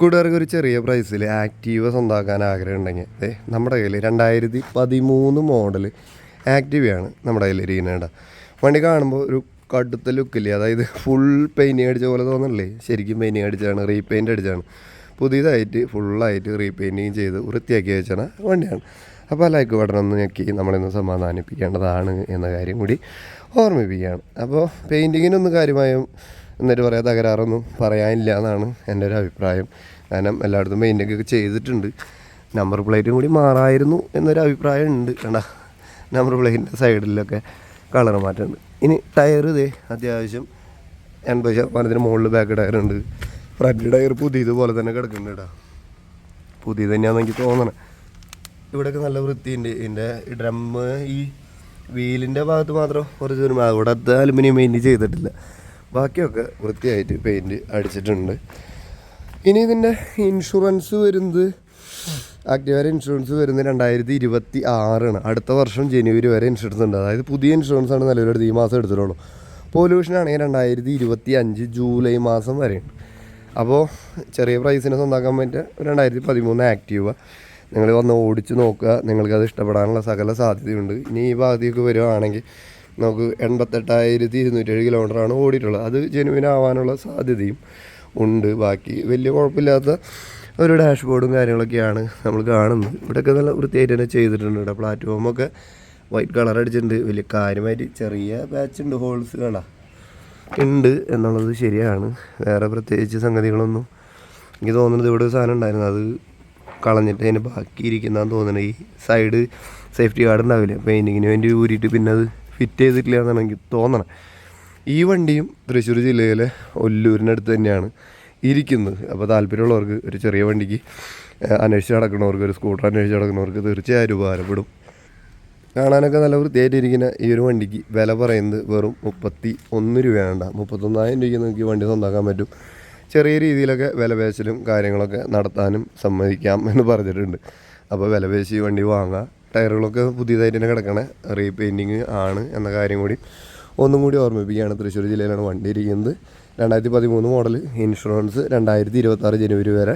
കൂട്ടുകാർക്ക് ഒരു ചെറിയ പ്രൈസിൽ ആക്റ്റീവ സ്വന്തമാക്കാൻ ആഗ്രഹം ഉണ്ടെങ്കിൽ അതെ നമ്മുടെ കയ്യിൽ രണ്ടായിരത്തി പതിമൂന്ന് മോഡൽ ആക്റ്റീവയാണ് നമ്മുടെ കയ്യിൽ ഇരിക്കുന്നത് വണ്ടി കാണുമ്പോൾ ഒരു കടുത്ത ലുക്കില്ലേ അതായത് ഫുൾ പെയിന്റിങ് അടിച്ച പോലെ തോന്നണില്ലേ ശരിക്കും പെയിന്റിങ് അടിച്ചാണ് റീപെയിന്റ് അടിച്ചാണ് പുതിയതായിട്ട് ഫുള്ളായിട്ട് റീപെയിന്റിങ് ചെയ്ത് വൃത്തിയാക്കി വെച്ചാണ് വണ്ടിയാണ്. അപ്പോൾ ലൈക്ക് ബട്ടൺ ഒന്ന് ഞെക്കി നമ്മളിന്ന് സമാധാനിപ്പിക്കേണ്ടതാണ് എന്ന കാര്യം കൂടി ഓർമ്മിപ്പിക്കുകയാണ്. അപ്പോൾ പെയിന്റിങ്ങിനൊന്നും കാര്യമായും എന്നിട്ട് പറയാൻ തകരാറൊന്നും പറയാനില്ല എന്നാണ് എന്റെ ഒരു അഭിപ്രായം. കാരണം എല്ലായിടത്തും പെയിന്റൊക്കെ ചെയ്തിട്ടുണ്ട്. നമ്പർ പ്ലേറ്റും കൂടി മാറായിരുന്നു എന്നൊരു അഭിപ്രായം ഉണ്ട്. കണ്ട നമ്പർ പ്ലേറ്റിന്റെ സൈഡിലൊക്കെ കളർ മാറ്റമുണ്ട് ഇനി ടയർ ഇതേ അത്യാവശ്യം എൺപത് ശതമാനത്തിന് മുകളിൽ ബാക്ക് ടയർ ഉണ്ട്. ഫ്രണ്ട് ടയർ പുതിയത് പോലെ തന്നെ കിടക്കുന്നുണ്ട് കേട്ടോ. പുതിയത് തന്നെയാണെന്ന് എനിക്ക് തോന്നണേ. ഇവിടെയൊക്കെ നല്ല വൃത്തിയുണ്ട്. ഇതിന്റെ ഡ്രമ്മ് ഈ വീലിന്റെ ഭാഗത്ത് മാത്രം കുറച്ച് ഒരു അവിടുത്തെ അലുമിനിയം പെയിന്റ് ചെയ്തിട്ടില്ല. ബാക്കിയൊക്കെ വൃത്തിയായിട്ട് പെയിന്റ് അടിച്ചിട്ടുണ്ട്. ഇനി ഇതിന്റെ ഇൻഷുറൻസ് വരുന്നത് ആക്റ്റീവര ഇൻഷുറൻസ് വരുന്നത് രണ്ടായിരത്തി ഇരുപത്തി ആറാണ് അടുത്ത വർഷം ജനുവരി വരെ ഇൻഷുറൻസ് ഉണ്ട്. അതായത് പുതിയ ഇൻഷുറൻസ് ആണ് നിലവിലെടുത്ത് ഈ മാസം എടുത്തിട്ടുള്ളൂ. പൊല്യൂഷൻ ആണെങ്കിൽ രണ്ടായിരത്തി ഇരുപത്തി അഞ്ച് ജൂലൈ മാസം വരെയുണ്ട് അപ്പോൾ ചെറിയ പ്രൈസിനെ സ്വന്താക്കാൻ പറ്റിയ രണ്ടായിരത്തി പതിമൂന്ന് ആക്റ്റീവ നിങ്ങൾ വന്ന് ഓടിച്ച് നോക്കുക. നിങ്ങൾക്കത് ഇഷ്ടപ്പെടാനുള്ള സകല സാധ്യതയുണ്ട്. ഇനി ഈ ഭാഗത്തേക്ക് വരുവാണെങ്കിൽ നമുക്ക് എൺപത്തെട്ടായിരത്തി ഇരുന്നൂറ്റേഴ് കിലോമീറ്ററാണ് ഓടിയിട്ടുള്ളത്. അത് ജെനുവിൻ ആവാനുള്ള സാധ്യതയും ഉണ്ട്. ബാക്കി വലിയ കുഴപ്പമില്ലാത്ത ഒരു ഡാഷ്ബോർഡും കാര്യങ്ങളൊക്കെയാണ് നമ്മൾ കാണുന്നത്. ഇവിടെയൊക്കെ നല്ല വൃത്തിയായിട്ട് തന്നെ ചെയ്തിട്ടുണ്ട് പ്ലാറ്റ്ഫോമൊക്കെ വൈറ്റ് കളർ അടിച്ചിട്ടുണ്ട്. വലിയ കാര്യമായിട്ട് ചെറിയ പാച്ച് ഉണ്ട് ഹോൾസ് കണ്ട. ഉണ്ട് എന്നുള്ളത് ശരിയാണ്. വേറെ പ്രത്യേകിച്ച് സംഗതികളൊന്നും എനിക്ക് തോന്നുന്നത് ഇവിടെ ഒരു സാധനം ഉണ്ടായിരുന്നു. അത് കളഞ്ഞിട്ട് അതിന് ബാക്കി ഇരിക്കുന്നതെന്ന് തോന്നുന്നത് ഈ സൈഡ് സേഫ്റ്റി ഗാർഡ് ഉണ്ടാവില്ല? പെയിന്റിങ്ങിന് വേണ്ടി ഊരിയിട്ട് പിന്നെ അത് ഫിറ്റ് ചെയ്തിട്ടില്ല എന്നാണ് എനിക്ക് തോന്നണം. ഈ വണ്ടിയും തൃശ്ശൂർ ജില്ലയിലെ ഒല്ലൂരിനടുത്ത് തന്നെയാണ് ഇരിക്കുന്നത്. അപ്പോൾ താല്പര്യമുള്ളവർക്ക് ഒരു ചെറിയ വണ്ടിക്ക് അന്വേഷിച്ച് നടക്കുന്നവർക്ക് ഒരു സ്കൂട്ടർ അന്വേഷിച്ച് നടക്കുന്നവർക്ക് തീർച്ചയായും ഉപകാരപ്പെടും. കാണാനൊക്കെ നല്ല വൃത്തിയായിട്ടിരിക്കുന്ന ഈ ഒരു വണ്ടിക്ക് വില പറയുന്നത് വെറും മുപ്പത്തി ഒന്ന് രൂപയാണ് മുപ്പത്തൊന്നായിരം രൂപയ്ക്ക് നിങ്ങൾക്ക് വണ്ടി സ്വന്തമാക്കാൻ പറ്റും. ചെറിയ രീതിയിലൊക്കെ വില പേശലും കാര്യങ്ങളൊക്കെ നടത്താനും സമ്മതിക്കാം എന്ന് പറഞ്ഞിട്ടുണ്ട്. അപ്പോൾ വില പേശി വണ്ടി വാങ്ങാം. ടയറുകളൊക്കെ പുതിയതായിട്ട് തന്നെ കിടക്കണേ. റീപെയിന്റിങ് ആണ് എന്ന കാര്യം കൂടി ഒന്നും കൂടി ഓർമ്മിപ്പിക്കുകയാണ്. തൃശ്ശൂർ ജില്ലയിലാണ് വണ്ടി ഇരിക്കുന്നത്. രണ്ടായിരത്തി പതിമൂന്ന് മോഡൽ ഇൻഷുറൻസ് രണ്ടായിരത്തി ഇരുപത്താറ് ജനുവരി വരെ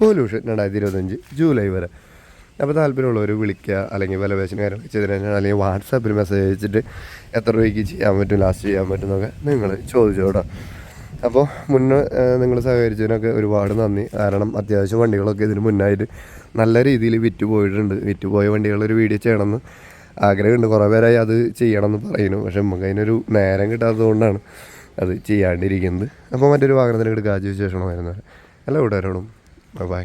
പൊല്യൂഷൻ രണ്ടായിരത്തി ഇരുപത്തഞ്ച് ജൂലൈ വരെ. അപ്പോൾ താല്പര്യമുള്ളവർ വിളിക്കുക അല്ലെങ്കിൽ വില പേശിന് കാര്യങ്ങളൊക്കെ ചെയ്തിട്ട് അല്ലെങ്കിൽ വാട്സാപ്പിൽ മെസ്സേജ് അയച്ചിട്ട് എത്ര രൂപയ്ക്ക് ചെയ്യാൻ പറ്റും ലാസ്റ്റ് ചെയ്യാൻ പറ്റും എന്നൊക്കെ നിങ്ങൾ ചോദിച്ചോടാ അപ്പോൾ മുന്നേ നിങ്ങൾ സഹകരിച്ചതിനൊക്കെ ഒരുപാട് നന്ദി. കാരണം അത്യാവശ്യം വണ്ടികളൊക്കെ ഇതിന് മുന്നായിട്ട് നല്ല രീതിയിൽ വിറ്റ് പോയിട്ടുണ്ട്. വിറ്റ് പോയ വണ്ടികളൊരു വീഡിയോ ചെയ്യണമെന്ന് ആഗ്രഹമുണ്ട്. കുറേ പേരായി അത് ചെയ്യണമെന്ന് പറയുന്നു. പക്ഷെ നമുക്ക് അതിനൊരു നേരം കിട്ടാത്തത് കൊണ്ടാണ് അത് ചെയ്യാണ്ടിരിക്കുന്നത്. അപ്പോൾ മറ്റൊരു വാഹനത്തിന് എടുക്കുക ആദ്യ വിശേഷണം വരുന്നത് എല്ലാ കൂട്ടുകാരോടും. ബൈ